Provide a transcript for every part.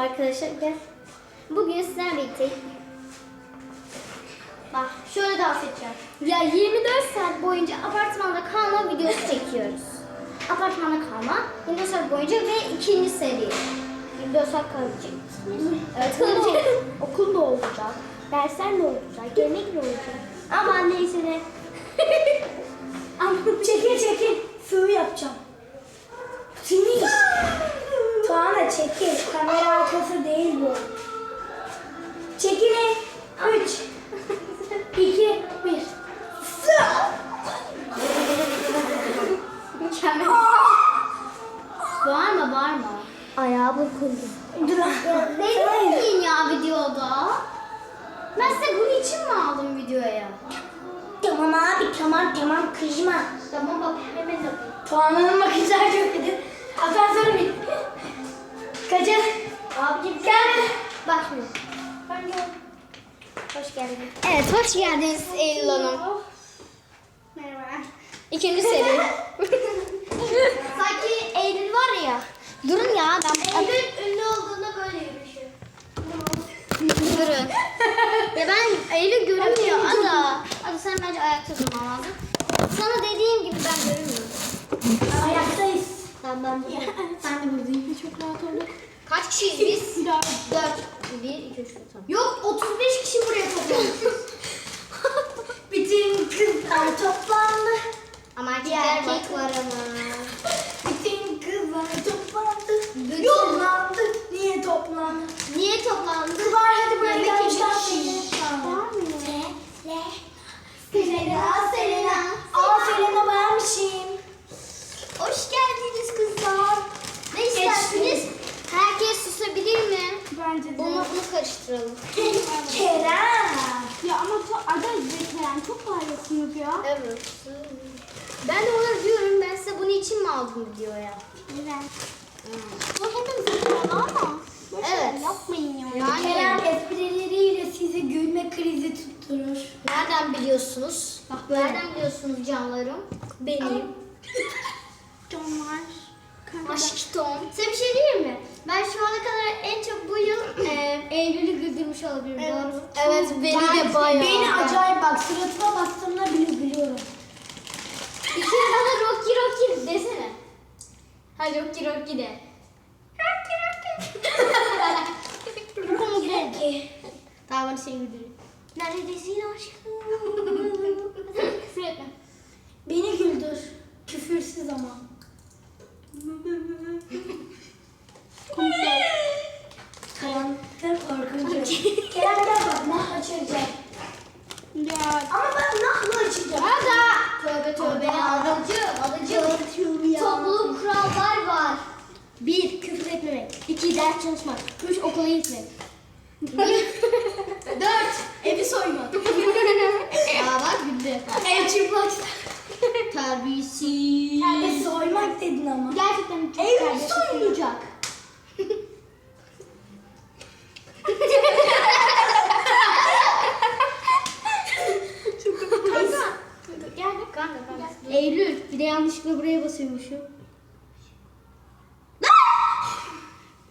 arkadaşlar. Gel. Bugün sizlerle birlikte Bak şöyle dans edeceğim. Ya 24 saat boyunca apartmanda kalma videosu çekiyoruz. Apartmanda kalma 24 saat boyunca ve ikinci seri. 24 saat kalacak. Evet kalacak. Okul da olacak. Dersler de olacak. Yemek de olacak. Ama neyse ne. Ama çekil çekil. Sığ yapacağım. Finish. Makyajı çok kötü. Asansöre bin. Kaçın. Abicim Gel. Bak şimdi. Ben gel. Hoş geldin. Evet hoş geldiniz Eylül Hanım. Merhaba. İkinci seri. Sanki Eylül var ya. Durun ya ben... Eylül ünlü olduğunda böyle yürüyüşüyor. Durun. ya ben Eylül görünmüyor Ada. Ada sen bence ayakta durman lazım. Sana dediğim gibi ben Ayaktayız. Ben ben Ben de buradayım. Çok rahat olduk. Kaç kişiyiz biz? Dört. Bir, iki, üç, dört. Tamam. Yok 35 kişi buraya toplandı. Bütün kızlar toplandı. Ama erkek, erkek bak. var ama. Bütün kızlar toplandı. Bütün- Yollandı. Niye toplandı? Niye toplandı? Kızlar hadi buraya gelmişler. Var mı? Selena, Selena. Aa Selena beğenmişim. Hoş geldiniz kızlar. Ne istersiniz? Herkes susabilir mi? Bence Bunu, bunu karıştıralım. Kerem. Ya ama çok ada zekeren çok paylaşıyorsunuz ya. Evet. Ben de ona diyorum ben size bunun için mi aldım videoya? Evet. Hmm. Bu hepimiz zekeren ama. Boş ver, Evet. Yapmayın ya. Yani Kerem esprileriyle sizi gülme krizi tutturur. Nereden biliyorsunuz? Bak nereden biliyorsunuz canlarım? Benim. Canlar. Aşktom. Size bir şey diyeyim mi? Ben şu ana kadar en çok bu yıl e, Eylül'ü güldürmüş olabilirim. Evet. Evet beni de bayağı. Beni acayip bak suratıma bastığımda bile gülüyorum. Bir kere bana Rocky Rocky desene. Hadi Rocky Rocky de. Rocky Rocky. Peki. Tamam bana şey güldürüyor. Neredesin aşkım? Küfür etme. Beni güldür. Küfürsüz ama. Kerem sen korkunç. Kerem gel bak nah açacağım. Ya. Ama ben nahla açacağım. Ada. Tövbe tövbe. Alıcı. Alıcı. Topluluk kurallar var. Bir, küfür etmemek. İki, ders çalışmak. Üç, okula gitmek. Soymak. Aa bak güldü. Ev çıkmak. Terbiyesiz. Ev soymak dedin ama. Gerçekten çok Ev terbiyesiz. soyulacak? Gel kanka kanka. Eylül, bir de yanlışlıkla buraya basıyormuşum.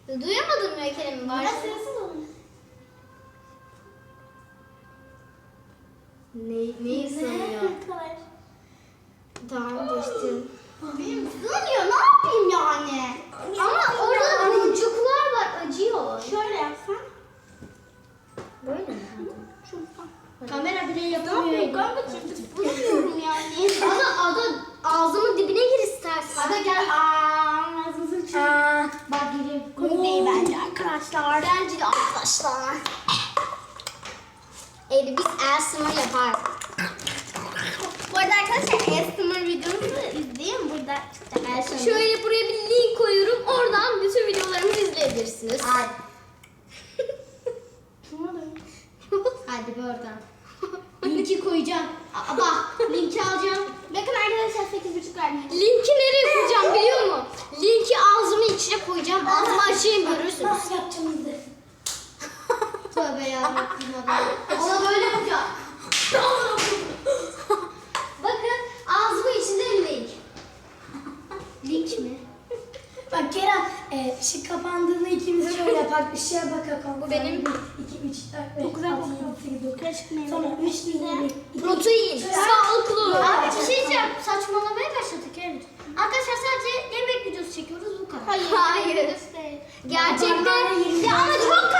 Duyamadın mı Kerem'i? Var. Ne, neyi sanıyor? Tamam geçtim. Benim sığmıyor ne yapayım yani? Ama orada boncuklar var acıyor. Şöyle yapsan. Böyle mi? Kamera bile yapamıyor. kanka çünkü bulamıyorum yani. Ada ada ağzımın dibine gir istersen. Ada gel. Aa, ağzınızı çık. Bak gireyim. Komik değil bence arkadaşlar. Bence de arkadaşlar. Eylül biz ASMR yaparız. Bu arada arkadaşlar ASMR videomuzu izleyin. Burada şey. Şöyle buraya bir link koyuyorum. Oradan bütün videolarımızı izleyebilirsiniz. Hadi. Hadi bir oradan. Linki koyacağım. Aa, bak linki alacağım. Bakın arkadaşlar 8.5 verdim. Linki nereye koyacağım biliyor musun? Linki ağzımın içine koyacağım. Ağzımı açayım görürsünüz. Nasıl yapacağımızı? Tövbe yarabbim adam. Ona böyle yapacağım. Bakın ağzımın içinde link. Link mi? Bak Kerem, e, ışık kapandığında ikimiz şöyle yapar. Bak ışığa bak Hakan. Bu benim. 2, 3, 4, 5, 6, 7, 8, 9. Sonra 3 diye. Protein. Sağlıklı. Abi bir şey diyeceğim. Saçmalamaya başladık evet. Arkadaşlar sadece yemek videosu çekiyoruz bu kadar. Hayır. Hayır. Gerçekten. Ya ama çok.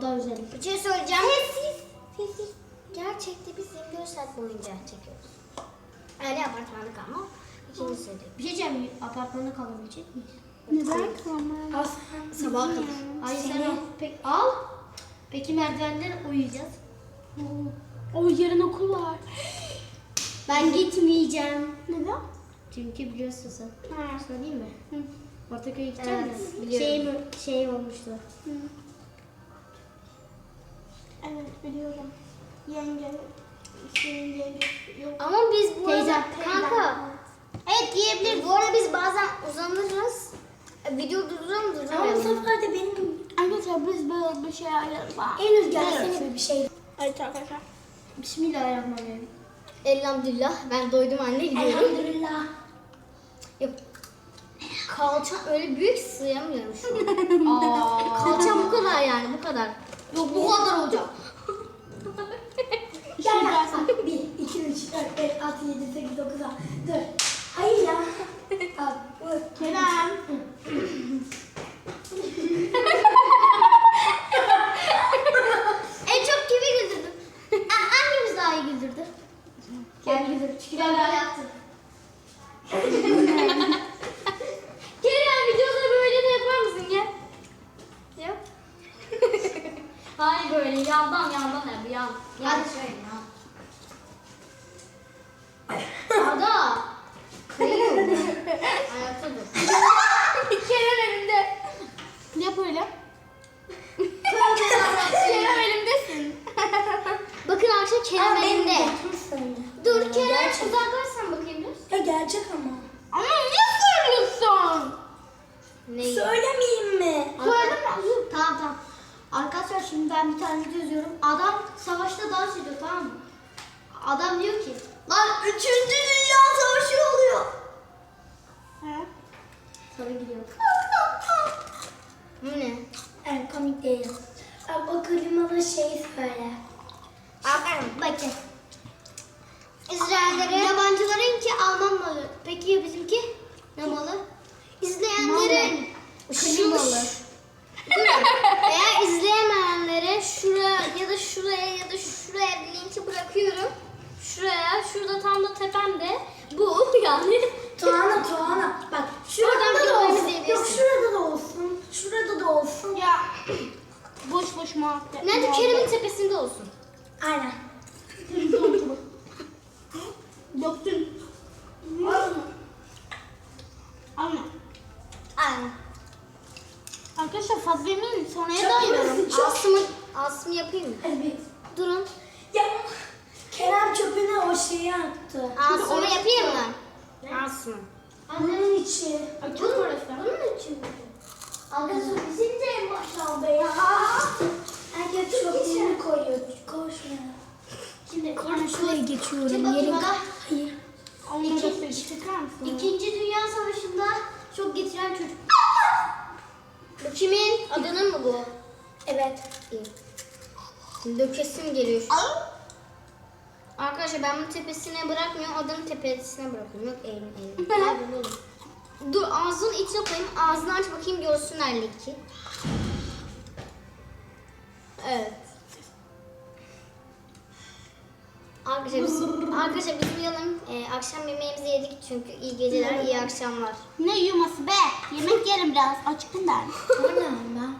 O da özel. Bir şey söyleyeceğim. Sessiz. Sessiz. Gerçekte biz 24 saat boyunca çekiyoruz. Öyle apartmanda kalma. İkinci seri. Bir şey diyeceğim. Apartmanda kalabilecek miyiz? Neden? Aslan. Sabah kadar. Ay sen al. Pek al. Peki merdivenden uyuyacağız. O yarın okul var. Ben gitmeyeceğim. Neden? Çünkü biliyorsun sen. Söyleyeyim mi? Ortaköy'e Evet, gideceğim mi? biliyorum. Şey, şey olmuştu. Evet biliyorum. Yenge. Senin yenge yok. Ama biz bu Teyze. arada kanka. Evet giyebiliriz. Bu arada biz bazen uzanırız. E, Video durduralım Ama bu sefer de benim... Arkadaşlar biz böyle bir şey ayarlayalım. En gelsene bir şey. Evet arkadaşlar. Bismillahirrahmanirrahim. Elhamdülillah ben doydum anne gidiyorum. Elhamdülillah. Yok. Kalçam öyle büyük sığamıyorum şu an. Kalçam bu kadar yani bu kadar. Yok bu kadar olacak. Gel gel. 1, 2, 3, 4, 5, 6, 7, 8, 9, 10. Dur. Hayır ya. Al. Kerem. En çok kimi güldürdün? A- Hangimiz daha iyi güldürdü? Gel gidelim. Çünkü ben böyle yaptım. Kerem videoda böyle de yapar mısın gel? Yap. Hayır böyle yandan Abi o klimalı şey söyle. Bakın. Bakın. İzleyenlere Yabancılarınki Alman malı. Peki ya bizimki? Ne malı? izleyenlere Klima malı. Durun. Eğer izleyemeyenlere şuraya ya da şuraya ya da şuraya bir linki bırakıyorum. Şuraya, şurada tam da tepemde bu yani. Tuana Tuana. Bak şurada da olsun. Yok şurada da olsun. Şurada da olsun. Ya boş muhabbet. Nerede Kerem'in tepesinde olsun. Aynen. Döktün. Alma. Aynen. Arkadaşlar fazla yemeyin sonraya da. Çok- Asımı, asımı yapayım mı? Hadi bir. Durun. Ya Kerem çöpüne o şeyi attı. Asımı yapayım mı? Asımı. Bunun içi. Uğraştım. Bunun içi mi? Arkadaşlar bizim de başaldı ya. Herkes çöpünü koyuyor. Koşma. Şimdi şuraya geçiyorum. Yerim. Hayır. İki, Çıkar mısın? İkinci Dünya Savaşı'nda çok getiren çocuk. Bu kimin? Adının mı bu? Evet. İyi. Dökesim geliyor an. Arkadaşlar ben bunu tepesine bırakmıyorum. Adamın tepesine bırakıyorum. Yok bu böyle. Dur ağzının içine koyayım. Ağzını aç bakayım görsünler linki. Evet. Arkadaşlar biz, arkadaşlar biz uyuyalım. Ee, akşam yemeğimizi yedik çünkü iyi geceler, iyi akşamlar. Ne uyuması be? Yemek yerim biraz. Açıkım ben. Aynen ben.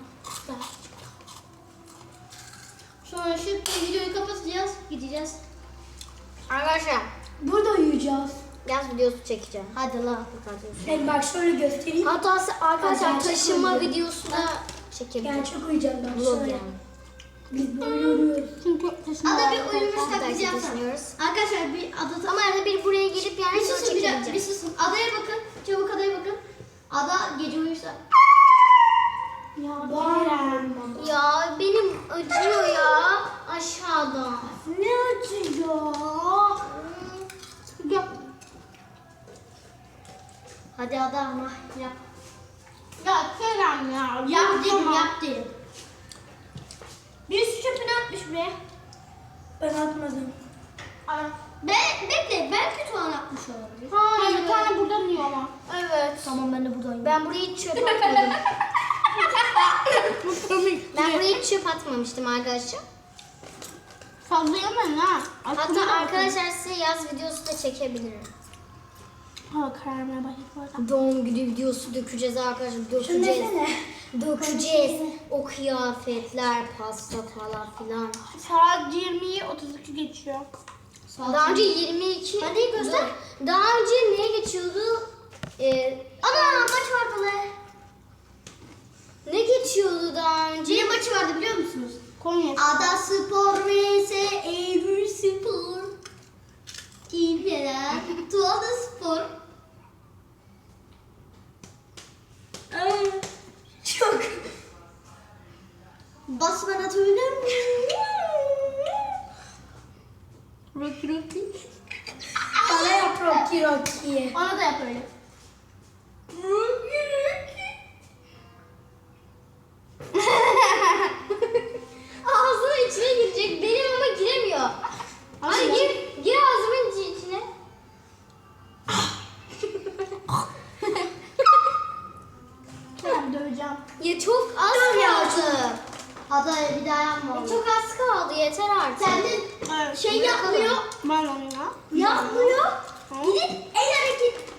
Sonra şu videoyu kapatacağız. Gideceğiz. Arkadaşlar Burada uyuyacağız. yaz videosu çekeceğim. Hadi la. Evet bak şöyle göstereyim. Hatta arkadaşlar Gerçek taşıma uyuyor. videosu da çekebilirim. Gerçek uyuyacağız bak Vlog yani. Biz böyle uyuyoruz. Çünkü taşıma Ada bir uyumuş de düşünüyoruz. Arkadaşlar bir ada Ama arada bir buraya gelip yani bir susun bir, dakika, bir susun. Adaya bakın. Çabuk adaya bakın. Ada gece uyursa. Ya Bayram. Ya benim acıyor ya aşağıda. Ne acıyor? Gel. Hadi ada ama yap. Ya Kerem ya. Yap dedim yap dedim. Birisi çöpünü atmış be. Ben atmadım. Ben, bekle belki Tuğan atmış olabilir. Hayır. Bir tane buradan yiyor ama. Evet. Tamam ben de buradayım. Ben buraya hiç çöp atmadım. Ben buraya hiç çöp atmamıştım arkadaşlar. Fazla yemen ha. Hatta arkadaşlar size yaz videosu da çekebilirim. Hava kararmaya başladı bu arada. Doğum günü videosu dökeceğiz arkadaşlar. Dökeceğiz. Dökeceğiz. O kıyafetler, pasta falan filan. Saat 20'yi 32 geçiyor. Daha önce 22. Hadi göster. Daha önce neye geçiyordu? Ee, Ana maç vardı lan. ne geçiyordu daha önce? Ne maçı vardı biliyor musunuz? Konya. Ada Spor vs Eylül Spor. İlgiler. Tuğada Spor. Çok. Basmana söyler mi? Rocky Rocky. Bana yap Rocky Rocky. Ona da yap öyle. Ağzının içine girecek. Benim ama giremiyor. Hadi gir, gir ağzımın içi- içine. Ben döveceğim. Ya çok az Dur ya. kaldı. Ada bir daha yapma. Ya çok az kaldı. Yeter artık. Sen de Evet. şey yapmıyor. Ben onunla. Yapmıyor. Tamam. Gidip el hareket.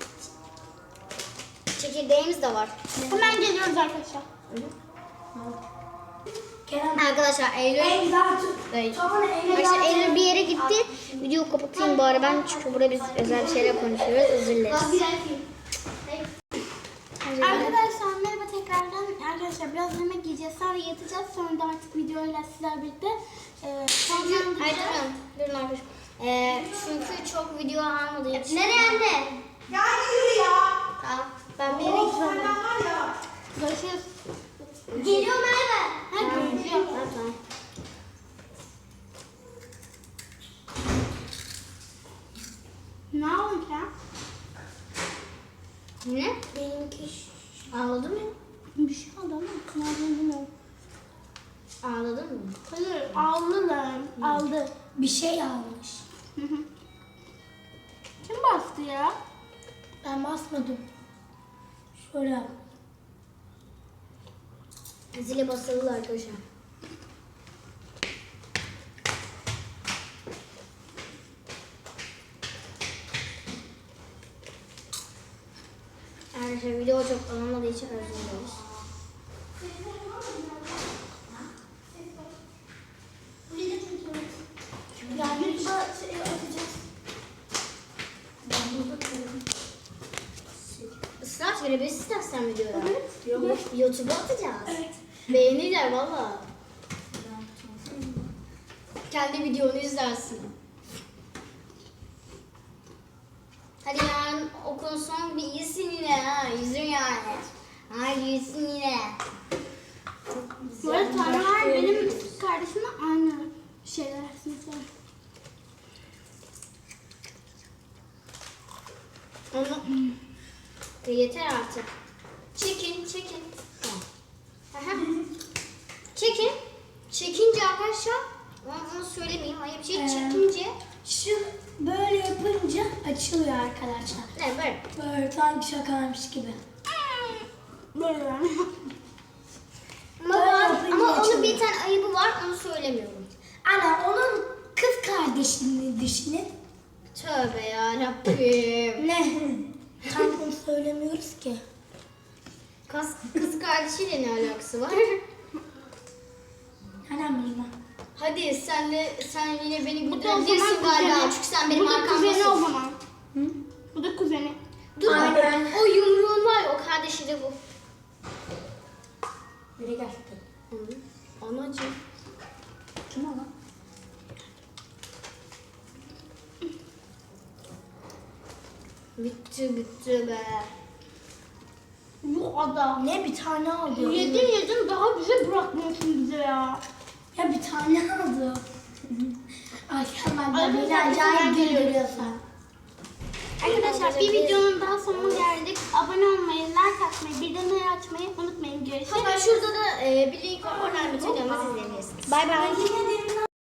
Çekirdeğimiz de var. Hemen geliyoruz arkadaşlar. Kerem. Arkadaşlar Eylül... Arkadaşlar Eylül bir yere gitti. Videoyu kapatayım bari ben çünkü burada biz özel şeyler konuşuyoruz. Özür dileriz. Bir. Arkadaşlar merhaba tekrardan. Arkadaşlar biraz yemek yiyeceğiz. Sonra yatacağız. Sonra da artık videoyla sizler birlikte e, Çünkü, hayır durun. Durun arkadaşlar. Ee, çünkü çok video almadığı için. Nereye anne? Ya yürü ya. Tamam. Ben bir yere gitmem. senden var ya. Görüşürüz. Geliyor Merve. Ha, tamam. Ne ya? Ne? Benimki Ağladın mı? Bir şey oldu ama kınavını bilmiyorum. Ağladın mı? Hayır lan. Aldı. Bir şey almış. Hı hı. Kim bastı ya? Ben basmadım. Şöyle. Zile basılı arkadaşlar. Arkadaşlar video çok alınmadığı için özür dileriz. Yani YouTube'a şey atacağız. Israr görebilirsin istersen videoya. Evet. Yok, YouTube'a atacağız. Evet. Beğenirler valla. Kendi videonu izlersin. Hadi yarın okulun son bir iyisin yine ha. Yüzün yani. Hadi iyisin yine. Bu arada Tanrılar benim kardeşimle aynı şeyler sınıfta. Onu... E, yeter artık. Çekin, çekin. Aha. çekin. Çekince arkadaşlar, onu, onu söylemeyeyim. Hayır bir şey Ee, çekince. Şu böyle yapınca açılıyor arkadaşlar. Ne böyle? Böyle sanki şakaymış gibi. Böyle. Ama, ama onun bir tane ayıbı var, onu söylemiyorum. Ana onun kız kardeşini düşünün. Tövbe ya Rabbim. Ne? Tam bunu söylemiyoruz ki. Kız, kız kardeşiyle ne alakası var? Hemen bilmem. Hadi sen de sen yine beni Bu da o zaman güldürebilirsin galiba kuzeni. çünkü sen benim Bu da kuzeni o arkamdasın. zaman. Bu da kuzeni. Dur Aynen. o yumruğun var ya o kardeşi de bu. Biri geldi. Anacığım. Kim o lan? Bitti bitti be. Yok adam. Ne bir tane aldı. Yedin yedin daha bize bırakmıyorsun bize ya. Ya bir tane aldı. Ay sen ben Ay, beni ben- acayip güldürüyorsun. Arkadaşlar bir videonun daha sonuna geldik. Abone olmayı, like atmayı, bildirimleri açmayı unutmayın. Görüşürüz. Hatta şurada da e, bir link var. Oradan bütün videomuzu izleyebilirsiniz. Bay bay.